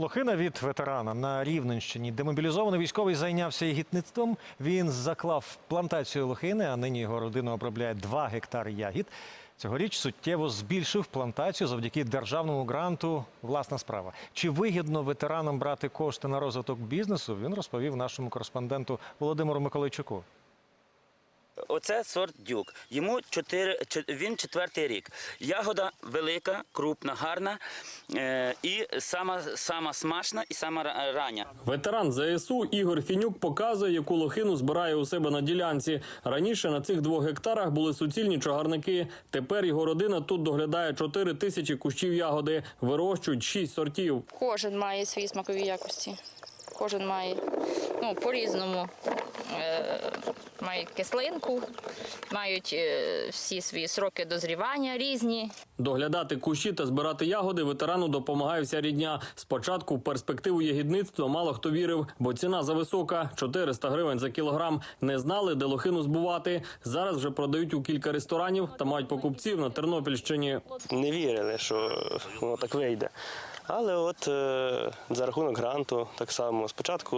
Лохина від ветерана на Рівненщині. Демобілізований військовий зайнявся ягідництвом. Він заклав плантацію лохини, а нині його родина обробляє 2 гектари ягід. Цьогоріч суттєво збільшив плантацію завдяки державному гранту. Власна справа. Чи вигідно ветеранам брати кошти на розвиток бізнесу? Він розповів нашому кореспонденту Володимиру Миколайчуку. Оце сорт дюк. Йому чотири, чо- він четвертий рік. Ягода велика, крупна, гарна е, і сама, сама смачна і сама ра- рання. Ветеран ЗСУ Ігор Фінюк показує, яку лохину збирає у себе на ділянці. Раніше на цих двох гектарах були суцільні чагарники. Тепер його родина тут доглядає 4 тисячі кущів ягоди, вирощують 6 сортів. Кожен має свої смакові якості. Кожен має ну, по-різному. Е, мають кислинку, мають е, всі свої сроки дозрівання різні. Доглядати кущі та збирати ягоди ветерану допомагає вся рідня. Спочатку в перспективу ягідництва мало хто вірив, бо ціна зависока 400 гривень за кілограм. Не знали, де лохину збувати. Зараз вже продають у кілька ресторанів та мають покупців на Тернопільщині. не вірили, що воно так вийде. Але от е, за рахунок гранту так само спочатку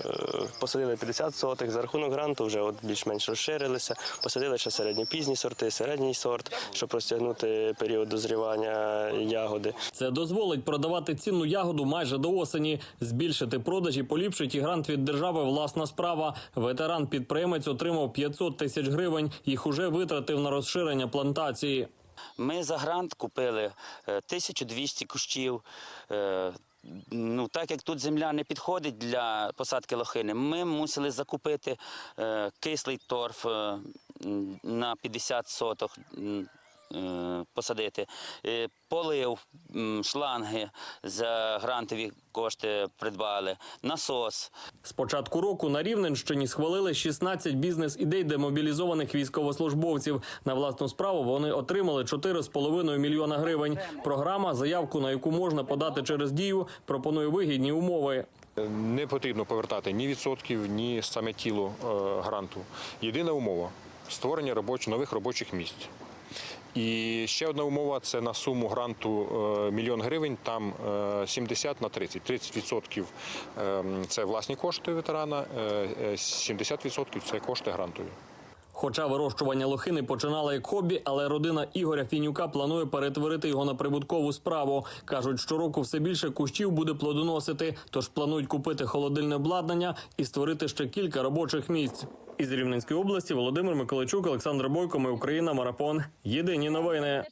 е, посадили 50 сотих, за рахунок гранту вже от більш-менш розширилися, посадили ще середньопізні сорти, середній сорт, щоб розтягнути період дозрівання ягоди. Це дозволить продавати цінну ягоду майже до осені, збільшити продажі, поліпшить і грант від держави. Власна справа. Ветеран підприємець отримав 500 тисяч гривень. Їх уже витратив на розширення плантації. Ми за грант купили е, 1200 кущів. Е, Ну, так як тут земля не підходить для посадки лохини, ми мусили закупити е, кислий торф е, на 50 соток. Посадити, Е, полив, шланги за грантові кошти придбали, насос. З початку року на Рівненщині схвалили 16 бізнес-ідей демобілізованих військовослужбовців. На власну справу вони отримали 4,5 мільйона гривень. Програма, заявку на яку можна подати через дію, пропонує вигідні умови. Не потрібно повертати ні відсотків, ні саме тіло е, гранту. Єдина умова створення робоч, нових робочих місць. І ще одна умова це на суму гранту е, мільйон гривень, там е, 70 на 30. 30% е, це власні кошти ветерана, е, е, 70% це кошти грантові. Хоча вирощування лохини починала як хобі, але родина Ігоря Фінюка планує перетворити його на прибуткову справу. кажуть, щороку все більше кущів буде плодоносити, тож планують купити холодильне обладнання і створити ще кілька робочих місць. Із Рівненської області Володимир Миколайчук, Олександр Бойко, ми Україна, Марафон. Єдині новини.